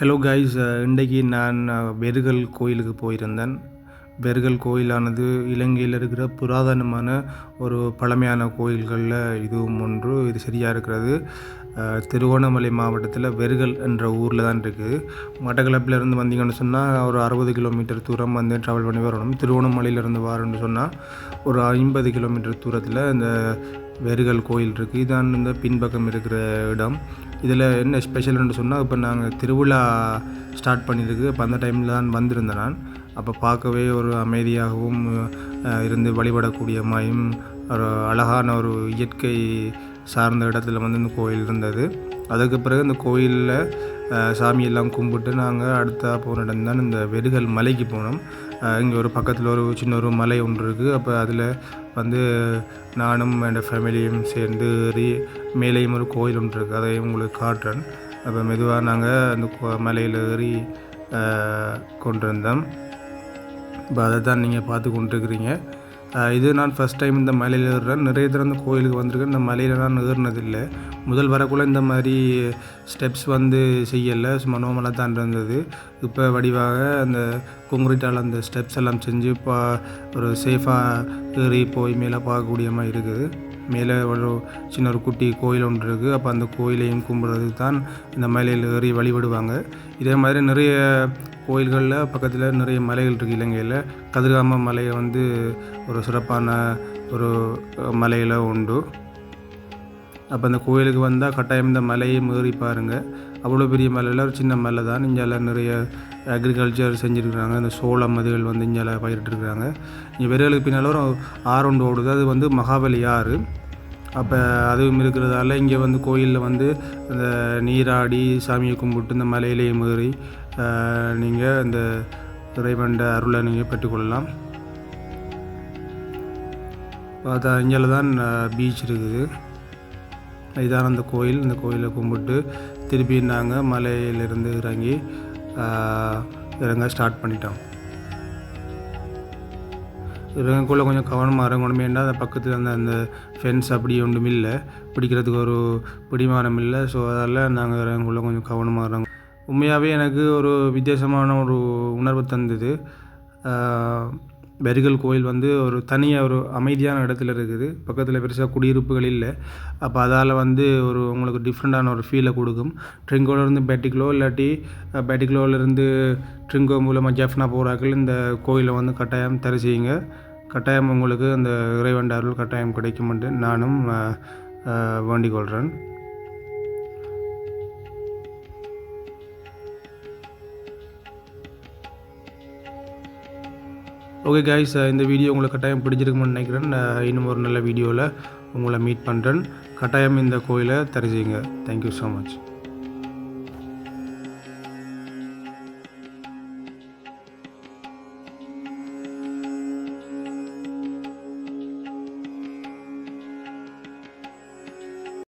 Hello guys இன்றைக்கு நான் பெருகல் வெறுகல் கோயிலுக்கு போயிருந்தேன். வெறுகல் கோயிலானது இலங்கையில் இருக்கிற புராதனமான ஒரு பழமையான கோயில்களில் இதுவும் ஒன்று. இது சரியாக இருக்கிறது. திருவோணமலை மாவட்டத்தில் வெறுகல் என்ற ஊரில் தான் இருக்குது மட்டக்களப்பிலருந்து வந்தீங்கன்னு சொன்னால் ஒரு அறுபது கிலோமீட்டர் தூரம் வந்து ட்ராவல் பண்ணி வரணும். திருவோணமலையிலேருந்து வரணும்னு சொன்னால் ஒரு ஐம்பது கிலோமீட்டர் தூரத்தில் இந்த வெறுகல் கோயில் இருக்குது இதான் இந்த பின்பக்கம் இருக்கிற இடம். இதில் என்ன ஸ்பெஷல்னு சொன்னால் இப்போ நாங்கள் திருவிழா ஸ்டார்ட் பண்ணியிருக்கு. அப்போ அந்த டைமில் தான் வந்திருந்தேன் நான். அப்போ பார்க்கவே ஒரு அமைதியாகவும் இருந்து வழிபடக்கூடிய மாயும் ஒரு அழகான ஒரு இயற்கை சார்ந்த இடத்துல வந்து இந்த கோயில் இருந்தது. அதுக்கு பிறகு இந்த கோயிலில் சாமியெல்லாம் கும்பிட்டு நாங்கள் அடுத்த போன இடம் தான் இந்த வெறுகல் மலைக்கு போனோம். இங்கே ஒரு பக்கத்தில் ஒரு சின்ன ஒரு மலை ஒன்று இருக்குது அப்போ அதில் வந்து நானும் என் ஃபேமிலியும் சேர்ந்து ஏறி மேலேயும் ஒரு கோயில் ஒன்று இருக்குது அதை உங்களுக்கு காட்டுறேன். அப்போ மெதுவாக நாங்கள் அந்த கோ- மலையில் ஏறி கொண்டு கொண்டிருந்தோம் இப்போ அதை தான் நீங்கள் பார்த்து கொண்டிருக்கிறீங்க. இது நான் ஃபஸ்ட் டைம் இந்த மலையில் ஏறுறேன். நிறைய தடவை அந்த கோயிலுக்கு வந்திருக்கேன். இந்த மலையில் நான் ஏறினதில்லை. முதல் வரக்குள்ளே இந்த மாதிரி ஸ்டெப்ஸ் வந்து செய்யலை. சும்மா நோமலாக தான் இருந்தது. இப்போ வடிவாக அந்த கொங்குரிட்டால் அந்த ஸ்டெப்ஸ் எல்லாம் செஞ்சு பா ஒரு சேஃபாக ஏறி போய் மேலே பார்க்கக்கூடிய மாதிரி இருக்குது. மேலே ஒரு சின்ன ஒரு குட்டி கோயில் ஒன்று இருக்குது அப்போ அந்த கோயிலையும் கும்பிட்றது தான் இந்த மலையில் ஏறி வழிபடுவாங்க. இதே மாதிரி நிறைய கோயில்களில் பக்கத்தில் நிறைய மலைகள் இருக்குது இலங்கையில். கதிர்காம மலையை வந்து ஒரு சிறப்பான ஒரு மலையில் உண்டு. அப்போ அந்த கோயிலுக்கு வந்தால் கட்டாயம் இந்த மலையை மீறி பாருங்கள் அவ்வளோ பெரிய மலையில் ஒரு சின்ன மலை தான். இங்கெல்லாம் நிறைய அக்ரிகல்ச்சர் செஞ்சுருக்குறாங்க. இந்த சோளம் அதுகள் வந்து இங்கே பயிரிட்டுருக்குறாங்க இங்கே வெறுகளுக்கு பின்னால் ஒரு ஆறு ஒன்று ஓடுது. அது வந்து மகாபலி ஆறு. அப்போ அதுவும் இருக்கிறதால இங்கே வந்து கோயிலில் வந்து இந்த நீராடி சாமியை கும்பிட்டு இந்த மலையிலேயே மீறி நீங்கள் இந்த இறைவண்ட அருளை நீங்கள் பெற்றுக்கொள்ளலாம். பார்த்தா இங்கே தான் பீச் இருக்குது. இதான் அந்த கோயில். இந்த கோயிலை கும்பிட்டு திருப்பி நாங்கள் மலையிலிருந்து இறங்கி இறங்க ஸ்டார்ட் பண்ணிட்டோம். இறங்கக்குள்ளே கொஞ்சம் கவனமாக இறங்கணுமே ஏன்னா அந்த பக்கத்தில் அந்த அந்த ஃபென்ஸ் அப்படி ஒன்றும் இல்லை. பிடிக்கிறதுக்கு ஒரு பிடிமானம் இல்லை. ஸோ அதால் நாங்கள் இறங்கக்குள்ளே கொஞ்சம் கவனமாக இறங்க உண்மையாகவே எனக்கு ஒரு வித்தியாசமான ஒரு உணர்வு தந்தது. பெரிகல் கோயில் வந்து ஒரு தனியாக ஒரு அமைதியான இடத்துல இருக்குது. பக்கத்தில் பெருசாக குடியிருப்புகள் இல்லை. அப்போ அதால் வந்து ஒரு உங்களுக்கு டிஃப்ரெண்ட்டான ஒரு ஃபீலை கொடுக்கும். ட்ரிங்கோலேருந்து பேட்டிக்லோ இல்லாட்டி பேட்டிக்லோவிலேருந்து ட்ரிங்கோ மூலமாக ஜெஃப்னா போகிறாக்கள் இந்த கோயிலை வந்து கட்டாயம் தரி செய்யுங்க. கட்டாயம் உங்களுக்கு அந்த இறைவண்ட அருள் கட்டாயம் கிடைக்கும் என்று நானும் வேண்டிக் கொள்கிறேன் ஓகே கைஸ் இந்த வீடியோ உங்களுக்கு கட்டாயம் பிடிச்சிருக்குமென்னு நினைக்கிறேன். நான் இன்னும் ஒரு நல்ல வீடியோவில் உங்களை மீட் பண்ணுறேன் கட்டாயம் இந்த கோயிலை தெரிஞ்சுங்க தேங்க்யூ ஸோ மச்